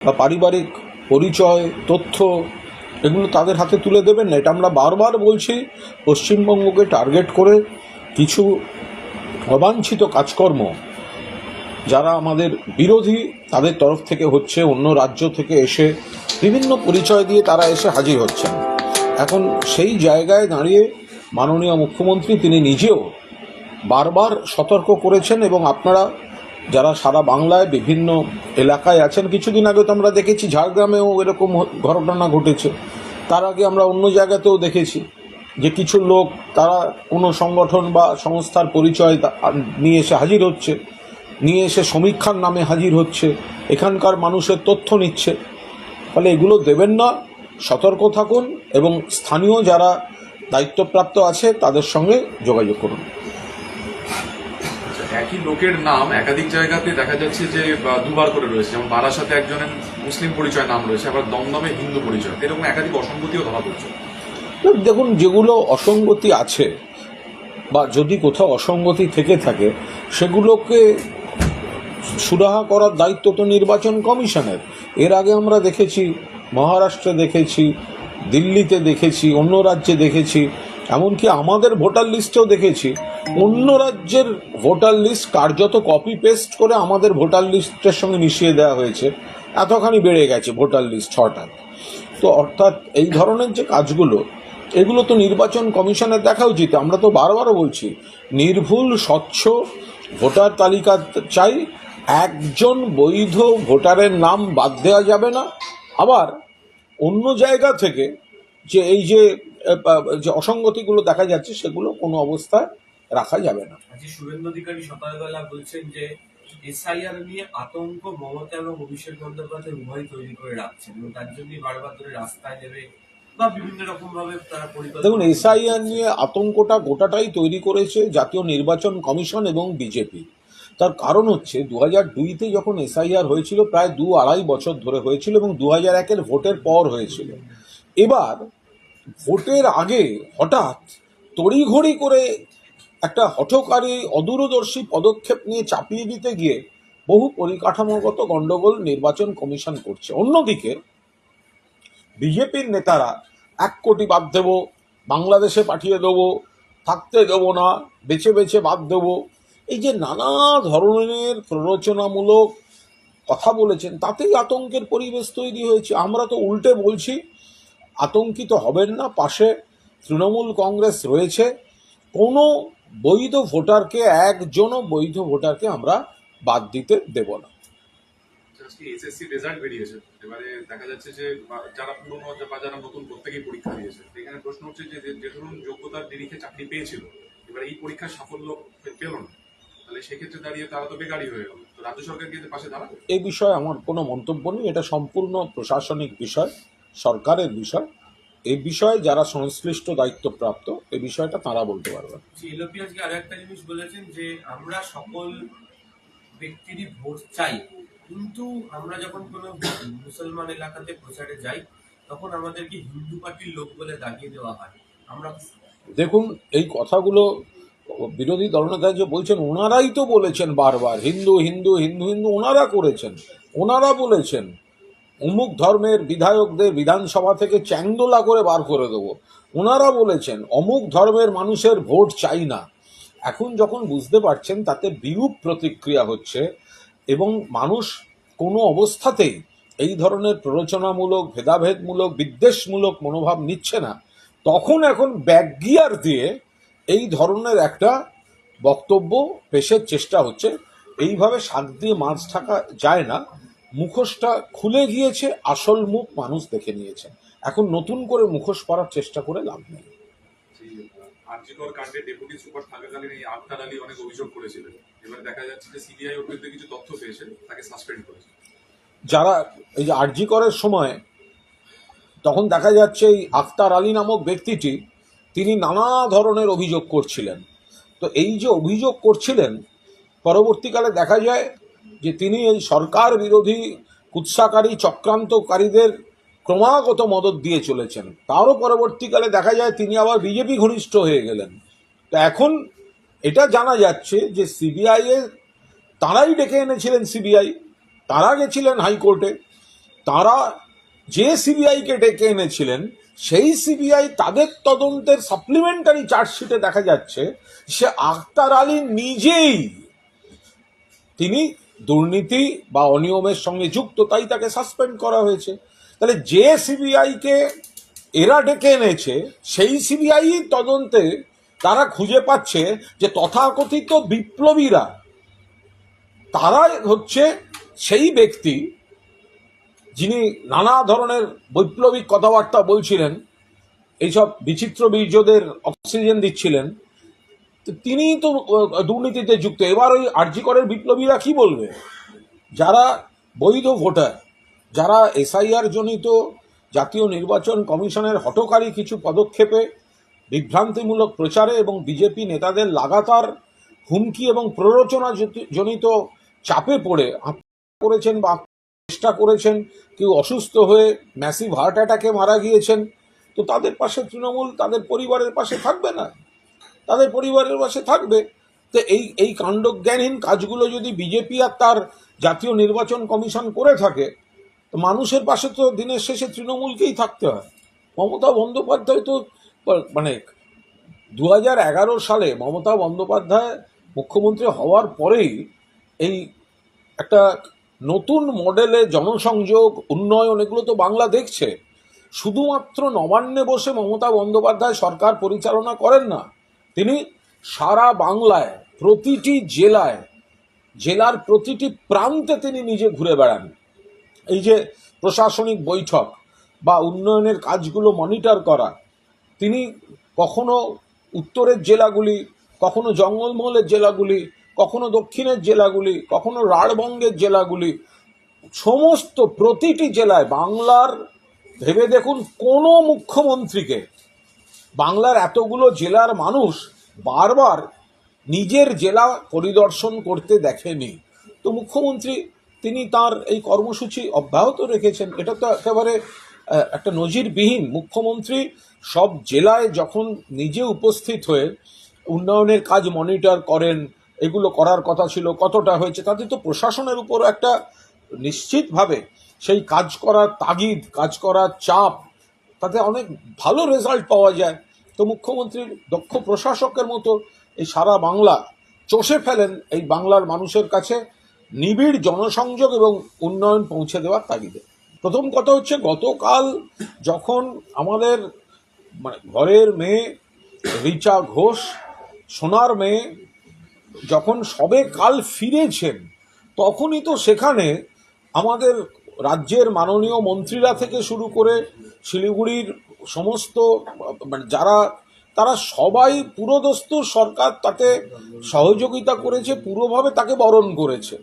বা পারিবারিক পরিচয়, তথ্য, এগুলো তাদের হাতে তুলে দেবেন না। এটা আমরা বারবার বলছি, পশ্চিমবঙ্গকে টার্গেট করে কিছু অবাঞ্ছিত কাজকর্ম যারা আমাদের বিরোধী, তাদের তরফ থেকে হচ্ছে, অন্য রাজ্য থেকে এসে বিভিন্ন পরিচয় দিয়ে তারা এসে হাজির হচ্ছেন। এখন সেই জায়গায় দাঁড়িয়ে মাননীয় মুখ্যমন্ত্রী তিনি নিজেও বারবার সতর্ক করেছেন এবং আপনারা যারা সারা বাংলায় বিভিন্ন এলাকায় আছেন, কিছুদিন আগে তো আমরা দেখেছি, ঝাড়গ্রামেও এরকম ঘটনা ঘটেছে। তার আগে আমরা অন্য জায়গাতেও দেখেছি যে কিছু লোক, তারা কোনো সংগঠন বা সংস্থার পরিচয় নিয়ে এসে হাজির হচ্ছে, নিয়ে এসে সমীক্ষার নামে হাজির হচ্ছে, এখানকার মানুষের তথ্য নিচ্ছে। ফলে এগুলো দেবেন না, সতর্ক থাকুন এবং স্থানীয় যারা দায়িত্বপ্রাপ্ত আছে, তাদের সঙ্গে যোগাযোগ করুন। একই লোকের নাম একাধিক জায়গাতে দেখা যাচ্ছে যে দুবার করে রয়েছে। যেমন বারাসাতে একজনের মুসলিম পরিচয় নাম রয়েছে, আবার দমদমে হিন্দু পরিচয়। এরকম একাধিক অসঙ্গতিও ধরা পড়ছে। দেখুন, যেগুলো অসঙ্গতি আছে, বা যদি কোথাও অসঙ্গতি থেকে থাকে, সেগুলোকে সুরাহা করার দায়িত্ব তো নির্বাচন কমিশনের। এর আগে আমরা দেখেছি, মহারাষ্ট্রে দেখেছি, দিল্লিতে দেখেছি, অন্য রাজ্যে দেখেছি এমনকি আমাদের ভোটার লিস্টেও দেখেছি, অন্য রাজ্যের ভোটার লিস্ট কার্যত কপি পেস্ট করে আমাদের ভোটার লিস্টের সঙ্গে মিশিয়ে দেওয়া হয়েছে। এতখানি বেড়ে গেছে ভোটার লিস্ট হঠাৎ। তো অর্থাৎ এই ধরনের যে কাজগুলো, এগুলো তো নির্বাচন কমিশনের দেখা উচিত। আমরা তো বারবারও বলছি, নির্ভুল, স্বচ্ছ ভোটার তালিকা চাই। একজন বৈধ ভোটারের নাম বাদ দেওয়া যাবে না। আবার অন্য জায়গা থেকে যে এই যে যে অসঙ্গতিগুলো দেখা যাচ্ছে সেগুলো কোনো অবস্থায় রাখা যাবে না। আজকে শুভেন্দু অধিকারী সকালবেলা বলছেন যে এসআইআর নিয়ে আতঙ্ক মমতা এবং অভিষেক বন্দ্যোপাধ্যায় উভয় তৈরি করে রাখছেন এবং তার জন্যই বারবার ধরে রাস্তায় নেবে দেখুন এসআইআর নিয়ে আতঙ্কটা গোটাটাই তৈরি করেছে জাতীয় নির্বাচন কমিশন এবং বিজেপি। তার কারণ হচ্ছে দু হাজার দুইতে যখন এসআইআর হয়েছিল প্রায় দু আড়াই বছর ধরে হয়েছিল এবং দু হাজার একের ভোটের পর হয়েছিল। এবার ভোটের আগে হঠাৎ তড়িঘড়ি করে একটা হঠকারী, অদূরদর্শী পদক্ষেপ নিয়ে চাপিয়ে দিতে গিয়ে বহু পরিকাঠামোগত গণ্ডগোল নির্বাচন কমিশন করছে। অন্যদিকে, বিজেপির নেতারা এক কোটি বাদ দেবো, বাংলাদেশে পাঠিয়ে দেবো, থাকতে দেবো না, বেছে বেছে বাদ দেবো। এই যে নানা ধরনের প্ররোচনামূলক কথা বলেছেন, তাতেই আতঙ্কের পরিবেশ তৈরি হয়েছে। আমরা তো উল্টে বলছি আতঙ্কিত হবেন না পাশে তৃণমূল কংগ্রেস রয়েছে। কোনো বৈধ ভোটারকে একজনও বৈধ ভোটারকে আমরা বাদ দিতে দেব না। এসএসসি রেজাল্ট বেরিয়েছে। এবারে দেখা যাচ্ছে যে যারা পুরনো বা যারা নতুন প্রত্যেকেই পরীক্ষা দিয়েছে। এখানে প্রশ্ন হচ্ছে যে যে- ধরুন যোগ্যতার নিরিখে চাকরি পেয়েছিল এবার এই পরীক্ষার সাফল্য পেল না। তাহলে সেক্ষেত্রে দাঁড়িয়ে তারা তো বেকারই হয়ে গেল। রাজ্য সরকার কি পাশে দাঁড়াবে? এই বিষয়ে আমার কোনো মন্তব্য নেই এটা সম্পূর্ণ প্রশাসনিক বিষয়। সরকারের বিষয় এই বিষয়ে যারা সংশ্লিষ্ট দায়িত্বপ্রাপ্ত এই বিষয়টা তারা বলতে পারবেন এলপি আজকে আরও একটা জিনিস বলেছেন যে আমরা সকল ব্যক্তিরই ভোট চাই কিন্তু আমরা যখন কোনো মুসলমান এলাকাতে প্রচারে যাই তখন আমাদেরকে হিন্দু পার্টির লোক বলে দাগিয়ে দেওয়া হয়। আমরা দেখুন এই কথাগুলো বিরোধী দলনেতা যে বলছেন ওনারাই তো বলেছেন বারবার হিন্দু হিন্দু হিন্দু হিন্দু ওনারা করেছেন ওনারা বলেছেন। অমুক ধর্মের বিধায়কদের বিধানসভা থেকে চ্যাংদোলা করে বার করে দেবো। ওনারা বলেছেন, অমুক ধর্মের মানুষের ভোট চাই না। এখন যখন বুঝতে পারছেন, তাতে বিরূপ প্রতিক্রিয়া হচ্ছে এবং মানুষ কোনো অবস্থাতেই এই ধরনের প্ররোচনামূলক, ভেদাভেদমূলক, বিদ্বেষমূলক মনোভাব নিচ্ছে না। তখন এখন ব্যাকগিয়ার দিয়ে এই ধরনের একটা বক্তব্য পেশের চেষ্টা হচ্ছে। এইভাবে শান্তি মাছ ঢাকা যায় না। মুখোশটা খুলে গিয়েছে আসল মুখ মানুষ দেখে নিয়েছে। এখন নতুন করে মুখোশ পরার চেষ্টা করে লাভ নেই। আর্জিকর কাণ্ডে ডেপুটি সুপার থাকাকালীন এই আক্তার আলী অনেক অভিযোগ করেছিলেন। এবার দেখা যাচ্ছে যে সিবিআই ওর বিরুদ্ধে কিছু তথ্য পেয়েছে তাকে সাসপেন্ড করেছে। যারা এই যে আরজি করার সময় তখন দেখা যাচ্ছে এই আখতার আলী নামক ব্যক্তিটি তিনি নানা ধরনের অভিযোগ করছিলেন। তো এই যে অভিযোগ করছিলেন পরবর্তীকালে দেখা যায় যে তিনি এই সরকার বিরোধী কুৎসাকারী, চক্রান্তকারীদের ক্রমাগত মদত দিয়ে চলেছেন। তারও পরবর্তীকালে দেখা যায় তিনি আবার বিজেপি ঘনিষ্ঠ হয়ে গেলেন। তো এখন এটা জানা যাচ্ছে যে সিবিআই এর তারাই ডেকে এনেছিলেন সিবিআই। তারা গেছিলেন হাইকোর্টে। তারা যে সিবিআইকে ডেকে এনেছিলেন, সেই সিবিআই তাদের তদন্তের সাপ্লিমেন্টারি চার্জশিটে দেখা যাচ্ছে সে আখতার আলী নিজেই তিনি দুর্নীতি বা অনিয়মের সঙ্গে যুক্ত, তাই তাকে সাসপেন্ড করা হয়েছে। তাহলে যে সিবিআইকে এরা ডেকে এনেছে, সেই সিবিআই তদন্তে তারা খুঁজে পাচ্ছে যে তথাকথিত বিপ্লবীরা তারাই হচ্ছে সেই ব্যক্তি যিনি নানা ধরনের বৈপ্লবিক কথাবার্তা বলছিলেন, এইসব বিচিত্র বীর্যদের অক্সিজেন দিচ্ছিলেন। তো তিনিই তো দুর্নীতিতে যুক্ত। এবার ওই আরজিকরের বিপ্লবীরা কি বলবে? যারা বৈধ ভোটার, যারা এসআইআর জনিত জাতীয় নির্বাচন কমিশনের হটকারী কিছু পদক্ষেপে বিভ্রান্তিমূলক প্রচারে এবং বিজেপি নেতাদের লাগাতার হুমকি এবং প্ররোচনা জনিত চাপে পড়ে করেছেন বা চেষ্টা করেছেন, কেউ অসুস্থ হয়ে ম্যাসিভ হার্ট অ্যাটাকে মারা গিয়েছেন, তো তাদের পাশে তৃণমূল, তাদের পরিবারের পাশে থাকবে না? তাদের পরিবারের পাশে থাকবে। তো এই এই কাণ্ডজ্ঞানহীন কাজগুলো যদি বিজেপি আর তার জাতীয় নির্বাচন কমিশন করে থাকে, তো মানুষের পাশে তো দিনের শেষে তৃণমূলকেই থাকতে হয়। মমতা বন্দ্যোপাধ্যায় তো মানে দু সালে মমতা বন্দ্যোপাধ্যায় মুখ্যমন্ত্রী হওয়ার পরেই এই একটা নতুন মডেলে জনসংযোগ, উন্নয়ন এগুলো তো বাংলা দেখছে। শুধুমাত্র নবান্নে বসে মমতা বন্দ্যোপাধ্যায় সরকার পরিচালনা করেন না তিনি সারা বাংলায় প্রতিটি জেলায়, জেলার প্রতিটি প্রান্তে তিনি নিজে ঘুরে বেড়ান। এই যে প্রশাসনিক বৈঠক বা উন্নয়নের কাজগুলো মনিটর করা, তিনি কখনো উত্তরের জেলাগুলি, কখনো জঙ্গলমহলের জেলাগুলি, কখনো দক্ষিণের জেলাগুলি, কখনো রাঢ়বঙ্গের জেলাগুলি, সমস্ত প্রতিটি জেলায় বাংলার ভেবে দেখুন কোনো মুখ্যমন্ত্রীকে বাংলার এতগুলো জেলার মানুষ বারবার নিজের জেলা পরিদর্শন করতে দেখেনি। তো মুখ্যমন্ত্রী, তিনি তার এই কর্মসূচি অব্যাহত রেখেছেন। এটা তো একেবারে একটা নজিরবিহীন। মুখ্যমন্ত্রী সব জেলায় যখন নিজে উপস্থিত হয়ে উন্নয়নের কাজ মনিটর করেন, এগুলো করার কথা ছিল, কতটা হয়েছে, তাতে তো প্রশাসনের উপর একটা নিশ্চিতভাবে সেই কাজ করার তাগিদ, কাজ করার চাপ তাতে অনেক ভালো রেজাল্ট পাওয়া যায়। তো মুখ্যমন্ত্রীর দক্ষ প্রশাসকের মতো এই সারা বাংলা চষে ফেলেন এই বাংলার মানুষের কাছে নিবিড় জনসংযোগ এবং উন্নয়ন পৌঁছে দেওয়ার তাগিদে। প্রথম কথা হচ্ছে গতকাল যখন আমাদের মানে ঘরের মেয়ে রিচা ঘোষ, সোনার মেয়ে যখন সবে কাল ফিরেছেন, তখনই তো সেখানে আমাদের রাজ্যের মাননীয় মন্ত্রীরা থেকে শুরু করে শিলিগুড়ির সমস্ত মানে যারা, তারা সবাই পুরোদস্তুর সরকার তাকে সহযোগিতা করেছে, পুরোভাবে তাকে বরণ করেছে।